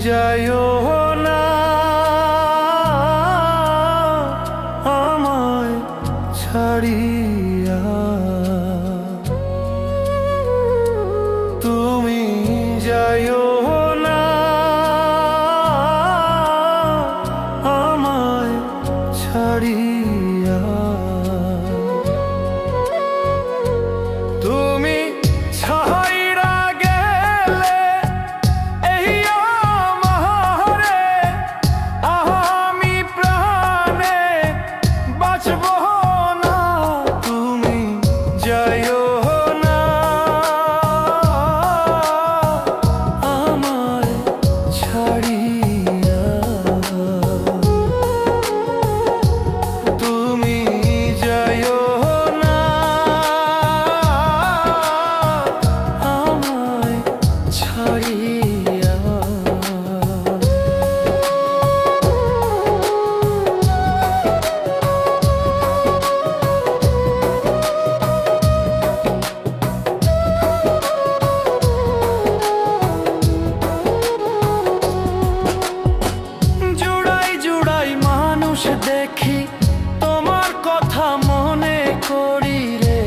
যাইও না আমায় ছাড়িয়া সে দেখি তোমার কথা মনে করি রে।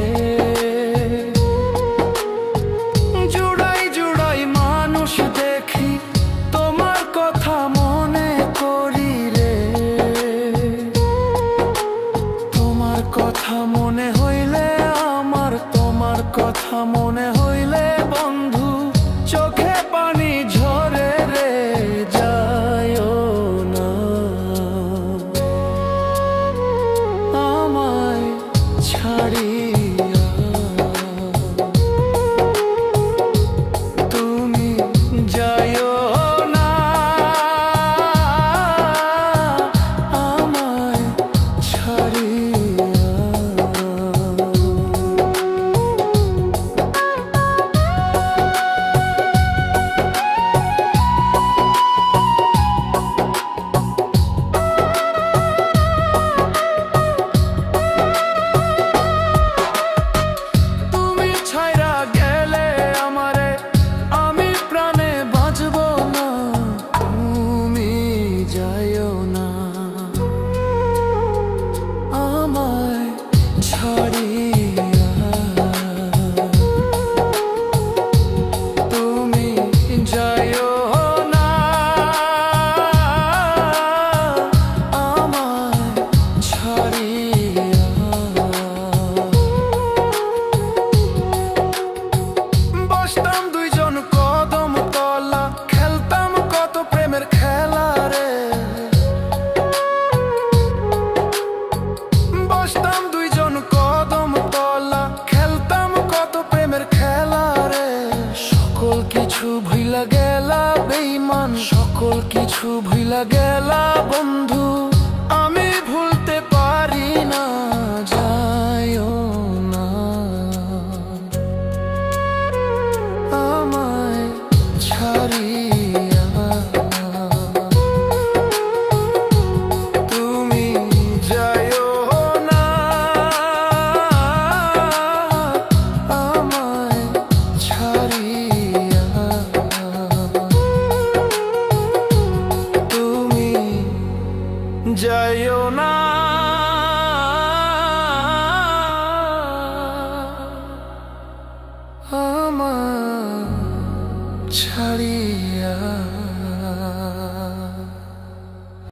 জুড়াই জুড়াই মানুষ দেখি তোমার কথা মনে করি রে। তোমার কথা মনে হইলে আমার, তোমার কথা মনে হইলে বন্ধু mm -hmm. Charlie. ইমান সকল কিছু ভুলা গেলা বন্ধু আমি ভুলতে পারি না। যাইও না। আমার ছাড়িয়া